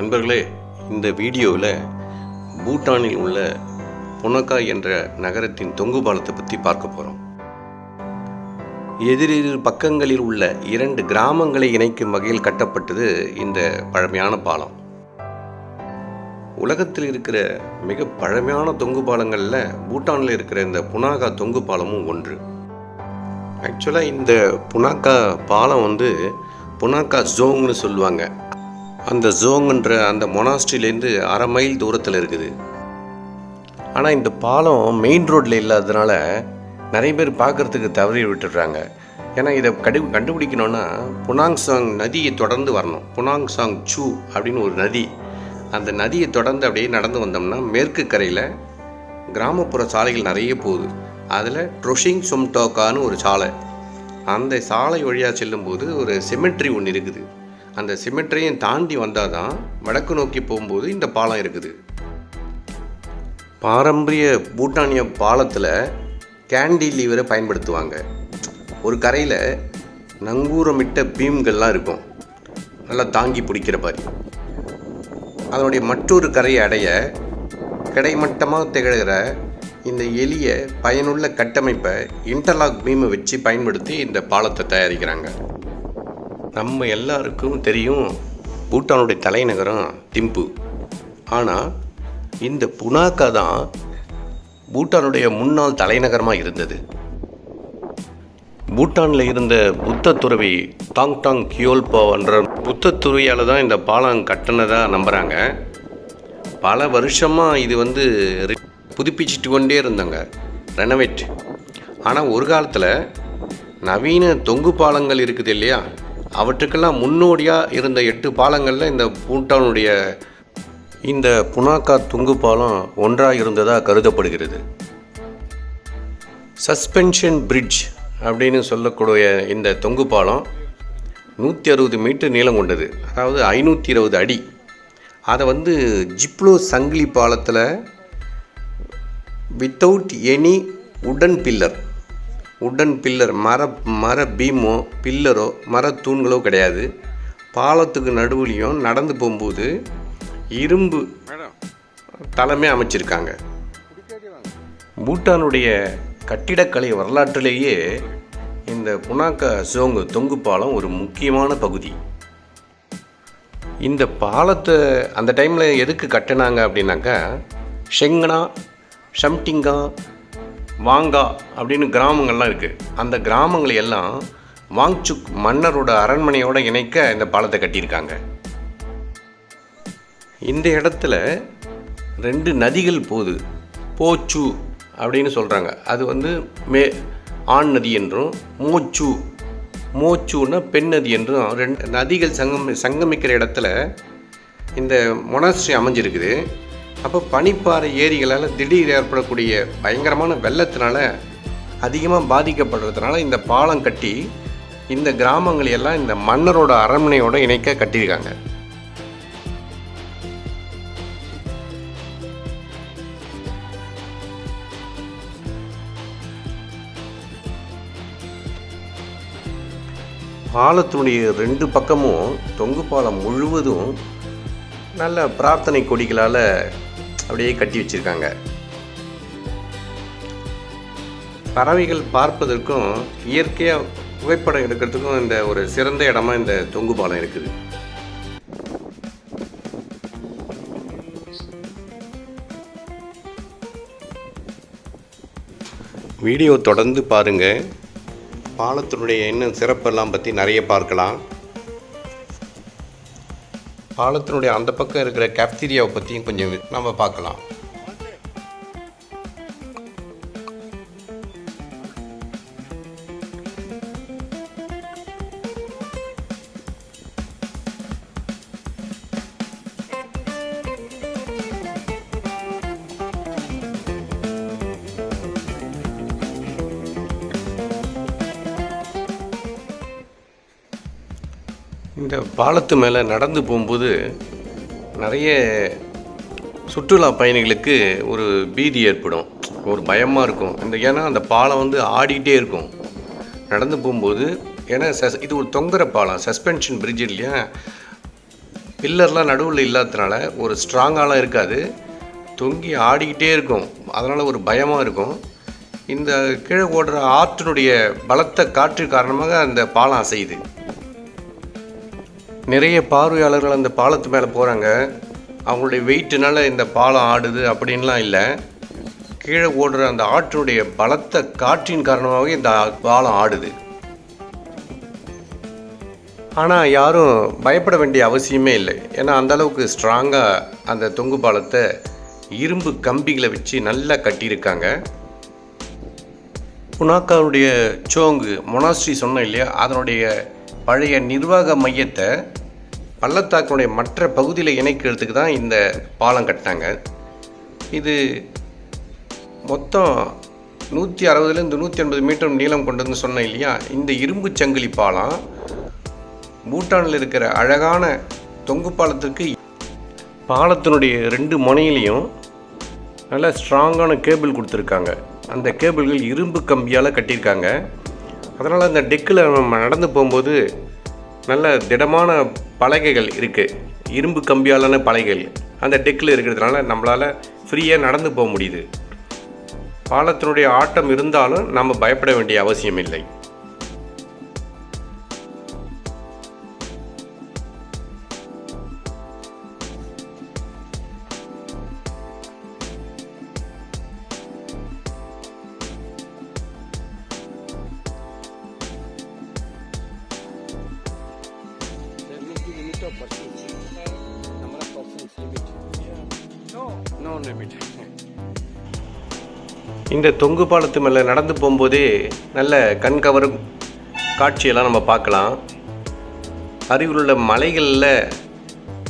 நண்பர்களே இந்த வீடியோவில் பூட்டானில் உள்ள புனக்கா என்ற நகரத்தின் தொங்கு பாலத்தை பற்றி பார்க்க போகிறோம் எதிரெதிர் பக்கங்களில் உள்ள இரண்டு கிராமங்களை இணைக்கும் வகையில் கட்டப்பட்டது இந்த பழமையான பாலம். உலகத்தில் இருக்கிற மிக பழமையான தொங்கு பாலங்களில் பூட்டானில் இருக்கிற இந்த புனாகா தொங்கு பாலமும் ஒன்று. ஆக்சுவலாக இந்த புனாக்கா பாலம் வந்து புனாக்கா ஜோங்னு சொல்லுவாங்க. அந்த ஜோங்குன்ற அந்த மொனாஸ்ட்ரிலேருந்து அரை மைல் தூரத்தில் இருக்குது. ஆனால் இந்த பாலம் மெயின் ரோட்டில் இல்லாததுனால நிறைய பேர் பார்க்குறதுக்கு தவறி விட்டுடுறாங்க. ஏன்னா இதை கடு கண்டுபிடிக்கணும்னா புனாங்சாங் நதியை தொடர்ந்து வரணும். புனாங்சாங் சூ அப்படின்னு ஒரு நதி. அந்த நதியை தொடர்ந்து அப்படியே நடந்து வந்தோம்னா மேற்கு கரையில் கிராமப்புற சாலைகள் நிறைய போகுது. அதில் ட்ரொஷிங் சொம்டோக்கான்னு ஒரு சாலை. அந்த சாலை வழியாக செல்லும்போது ஒரு செமெட்ரி ஒன்று இருக்குது. அந்த சிமெட்ரியும் தாண்டி வந்தால் தான் வடக்கு நோக்கி போகும்போது இந்த பாலம் இருக்குது. பாரம்பரிய பூட்டானிய பாலத்தில் கேண்டி லீவரை பயன்படுத்துவாங்க. ஒரு கரையில் நங்கூரமிட்ட பீம்கள்லாம் இருக்கும். நல்லா தாங்கி பிடிக்கிற மாதிரி. அதனுடைய மற்றொரு கரையை அடைய கிடைமட்டமாக திகழ்கிற இந்த எளிய பயனுள்ள கட்டமைப்பை இன்டர்லாக் பீமை வச்சு பயன்படுத்தி இந்த பாலத்தை தயாரிக்கிறாங்க. நம்ம எல்லாருக்கும் தெரியும் பூட்டானுடைய தலைநகரம் திம்பு. ஆனால் இந்த புனாக்கா தான் பூட்டானுடைய முன்னாள் தலைநகரமாக இருந்தது. பூட்டானில் இருந்த புத்த துறவி டாங் டாங் கியோல்பான்ற புத்த துறவியால் தான் இந்த பாலம் கட்டினதாக நம்புகிறாங்க பல வருஷமாக இது வந்து புதுப்பிச்சுட்டு கொண்டே இருந்தாங்க ரெனவேட் ஆனால் ஒரு காலத்தில் நவீன தொங்கு பாலங்கள் இருக்குது இல்லையா? அவற்றுக்கெல்லாம் முன்னோடியாக இருந்த எட்டு பாலங்களில் இந்த பூட்டானுடைய இந்த புனாக்கா தொங்கு பாலம் ஒன்றாக இருந்ததாக கருதப்படுகிறது. சஸ்பென்ஷன் பிரிட்ஜ் அப்படின்னு சொல்லக்கூடிய இந்த தொங்கு பாலம் நூற்றி அறுபது மீட்டர் நீளம் கொண்டது. அதாவது ஐநூற்றி இருபது அடி. அதை வந்து ஜிப்ளோ சங்கிலி பாலத்தில் வித்தவுட் எனி உடன் பில்லர் உடன் பில்லர் மர மர பீமோ பில்லரோ மர தூண்களோ கிடையாது. பாலத்துக்கு நடுவுலையும் நடந்து போகும்போது இரும்பு தலைமை அமைச்சிருக்காங்க. பூட்டானுடைய கட்டிடக்கலை வரலாற்றிலேயே இந்த புனாக்கா சோங்கு தொங்கு பாலம் ஒரு முக்கியமான பகுதி. இந்த பாலத்தை அந்த டைமில் எதுக்கு கட்டினாங்க அப்படின்னாக்கா ஷெங்கனா ஷம்டிங்கா வாங்கா அப்படின்னு கிராமங்கள்லாம் இருக்குது அந்த கிராமங்களை எல்லாம் வாங்சுக் மன்னரோட அரண்மனையோடு இணைக்க இந்த பாலத்தை கட்டியிருக்காங்க. இந்த இடத்துல ரெண்டு நதிகள் போகுது. போச்சு அப்படின்னு சொல்கிறாங்க அது வந்து மே ஆண் நதி என்றும் மோச்சு மோச்சுன்னா பெண் நதி என்றும் ரெண்டு நதிகள் சங்கம் சங்கமிக்கிற இடத்துல இந்த மொனாஸ்ட்ரி அமைஞ்சிருக்குது. அப்போ பனிப்பாறை ஏரிகளால் திடீர் ஏற்படக்கூடிய பயங்கரமான வெள்ளத்தினால அதிகமாக பாதிக்கப்படுறதுனால இந்த பாலம் கட்டி இந்த கிராமங்களை எல்லாம் இந்த மன்னரோட அரண்மனையோட இணைக்க கட்டியிருக்காங்க. பாலத்தினுடைய ரெண்டு பக்கமும் தொங்கு பாலம் முழுவதும் நல்ல பிரார்த்தனை கொடிகளால் அப்படியே கட்டி வச்சிருக்காங்க. பறவைகள் பார்ப்பதற்கும் இயற்கையாக புகைப்படம் எடுக்கிறதுக்கும் இந்த ஒரு சிறந்த இடமா இந்த தொங்கு பாலம் இருக்குது. வீடியோ தொடர்ந்து பாருங்கள் பாலத்தினுடைய இன்னும் சிறப்பெல்லாம் பற்றி நிறைய பார்க்கலாம். பாலத்தினுடைய அந்த பக்கம் இருக்கிற கேப்டீரியாவை பற்றியும் கொஞ்சம் நம்ம பார்க்கலாம். இந்த பாலத்து மேலே நடந்து போகும்போது நிறைய சுற்றுலா பயணிகளுக்கு ஒரு பீதி ஏற்படும். ஒரு பயமாக இருக்கும். இந்த ஏன்னா அந்த பாலம் வந்து ஆடிக்கிட்டே இருக்கும். நடந்து போகும்போது ஏன்னா சஸ் இது ஒரு தொங்குற பாலம் சஸ்பென்ஷன் பிரிட்ஜ் இல்லையா? பில்லர்லாம் நடுவில் இல்லாததுனால ஒரு ஸ்ட்ராங்காலாம் இருக்காது. தொங்கி ஆடிக்கிட்டே இருக்கும். அதனால் ஒரு பயமாக இருக்கும். இந்த கீழே ஓடுற ஆற்றினுடைய பலத்த காற்று காரணமாக அந்த பாலம் அசையுது. நிறைய பார்வையாளர்கள் அந்த பாலத்து மேலே போகிறாங்க அவங்களுடைய வெயிட்டுனால இந்த பாலம் ஆடுது அப்படின்லாம் இல்லை. கீழே ஓடுற அந்த ஆற்றினுடைய பலத்த காற்றின் காரணமாகவே இந்த பாலம் ஆடுது. ஆனால் யாரும் பயப்பட வேண்டிய அவசியமே இல்லை. ஏன்னா அந்த அளவுக்கு ஸ்ட்ராங்காக அந்த தொங்கு பாலத்தை இரும்பு கம்பிகளை வச்சு நல்லா கட்டியிருக்காங்க. புனாக்காவுடைய சோங்கு மொனாஸ்ட்ரி சொன்னோம் இல்லையா? அதனுடைய பழைய நிர்வாக மையத்தை பள்ளத்தாக்கினுடைய மற்ற பகுதியில் இணைக்கிறதுக்கு தான் இந்த பாலம் கட்டினாங்க. இது மொத்தம் நூற்றி அறுபதுலேருந்து நூற்றி ஐம்பது மீட்டர் நீளம் கொண்டதுன்னு சொன்னேன் இல்லையா? இந்த இரும்பு சங்கிலி பாலம் பூட்டானில் இருக்கிற அழகான தொங்கு பாலத்துக்கு பாலத்தினுடைய ரெண்டு முனையிலையும் நல்ல ஸ்ட்ராங்கான கேபிள் கொடுத்துருக்காங்க. அந்த கேபிள்கள் இரும்பு கம்பியால் கட்டியிருக்காங்க. அதனால் அந்த டெக்கில் நம்ம நடந்து போகும்போது நல்ல திடமான பலகைகள் இருக்குது இரும்பு கம்பியாலான பலகைகள். அந்த டெக்கில் இருக்கிறதுனால நம்மளால் ஃப்ரீயாக நடந்து போக முடியுது. பாலத்தினுடைய ஆட்டம் இருந்தாலும் நம்ம பயப்பட வேண்டிய அவசியம் இல்லை ஒன்று limit. இந்த தொங்கு பாலத்து மேலே நடந்து போகும்போதே நல்ல கண் கவரும் காட்சியெல்லாம் நம்ம பார்க்கலாம். அருகில் உள்ள மலைகளில்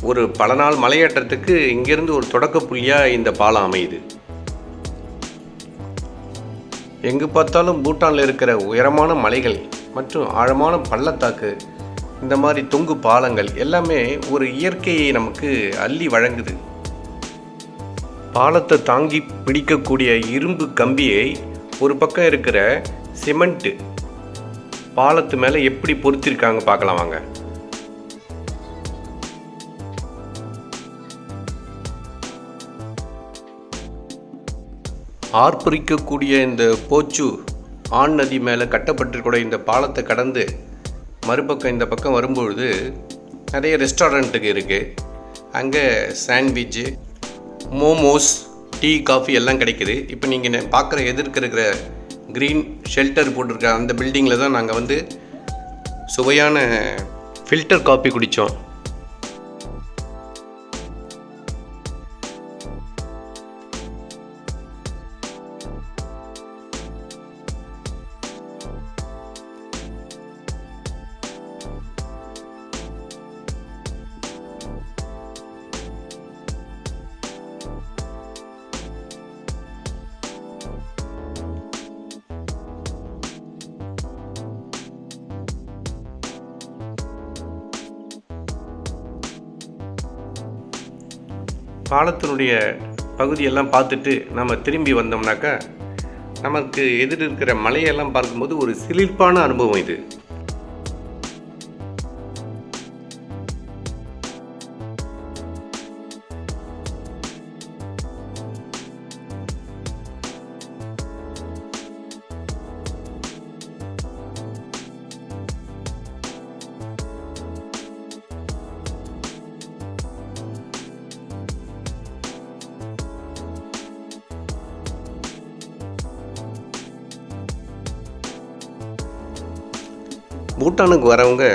ஒரு பல நாள் மலையேற்றத்துக்கு இங்கேருந்து ஒரு தொடக்க புள்ளியாக இந்த பாலம் அமையுது. எங்கு பார்த்தாலும் பூட்டானில் இருக்கிற உயரமான மலைகள் மற்றும் ஆழமான பள்ளத்தாக்கு இந்த மாதிரி தொங்கு பாலங்கள் எல்லாமே ஒரு இயற்கையை நமக்கு அள்ளி வழங்குது. பாலத்தை தாங்கி பிடிக்கக்கூடிய இரும்பு கம்பியை ஒரு பக்கம் இருக்கிற சிமெண்ட்டு பாலத்து மேலே எப்படி பொருத்திருக்காங்க பார்க்கலாம் வாங்க. ஆர்ப்பரிக்கக்கூடிய இந்த போச்சு ஆண் நதி மேலே கட்டப்பட்டிருக்கூடிய இந்த பாலத்தை கடந்து மறுபக்கம் இந்த பக்கம் வரும்பொழுது நிறைய ரெஸ்டாரண்ட்டுக்கு இருக்குது அங்கே சாண்ட்விட்சு மோமோஸ் டீ காஃபி எல்லாம் கிடைக்குது. இப்போ நீங்கள் பார்க்குற எதிர்க்க இருக்கிற க்ரீன் ஷெல்டர் போட்டிருக்க அந்த பில்டிங்கில் தான் நாங்கள் வந்து சுவையான ஃபில்டர் காஃபி குடித்தோம் பாலத்தினுடைய பகுதியெல்லாம் பார்த்துட்டு நம்ம திரும்பி வந்தோம்னாக்கா நமக்கு எதிர் இருக்கிற மலையெல்லாம் பார்க்கும்போது ஒரு சிலிர்ப்பான அனுபவம் இது. பூட்டானுக்கு வரவங்க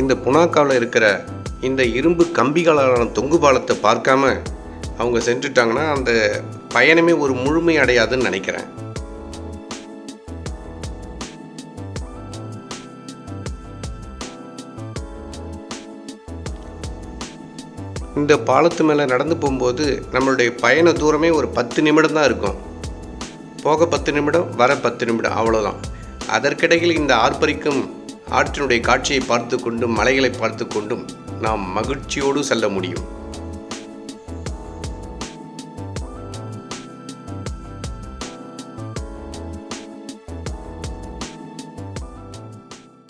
இந்த புனாக்காவில் இருக்கிற இந்த இரும்பு கம்பிகளாலான தொங்கு பாலத்தை பார்க்காம அவங்க சென்றுட்டாங்கன்னா அந்த பயணமே ஒரு முழுமை அடையாதுன்னு நினைக்கிறேன். இந்த பாலத்து மேலே நடந்து போகும்போது நம்மளுடைய பயண தூரமே ஒரு பத்து நிமிடம் தான் இருக்கும். போக பத்து நிமிடம் வர பத்து நிமிடம் அவ்வளோதான் அதற்கிடையில் இந்த ஆர்ப்பரிக்கும் ஆற்றினுடைய காட்சியை பார்த்து கொண்டும் மலைகளை பார்த்து கொண்டும் நாம் மகிழ்ச்சியோடு செல்ல முடியும்.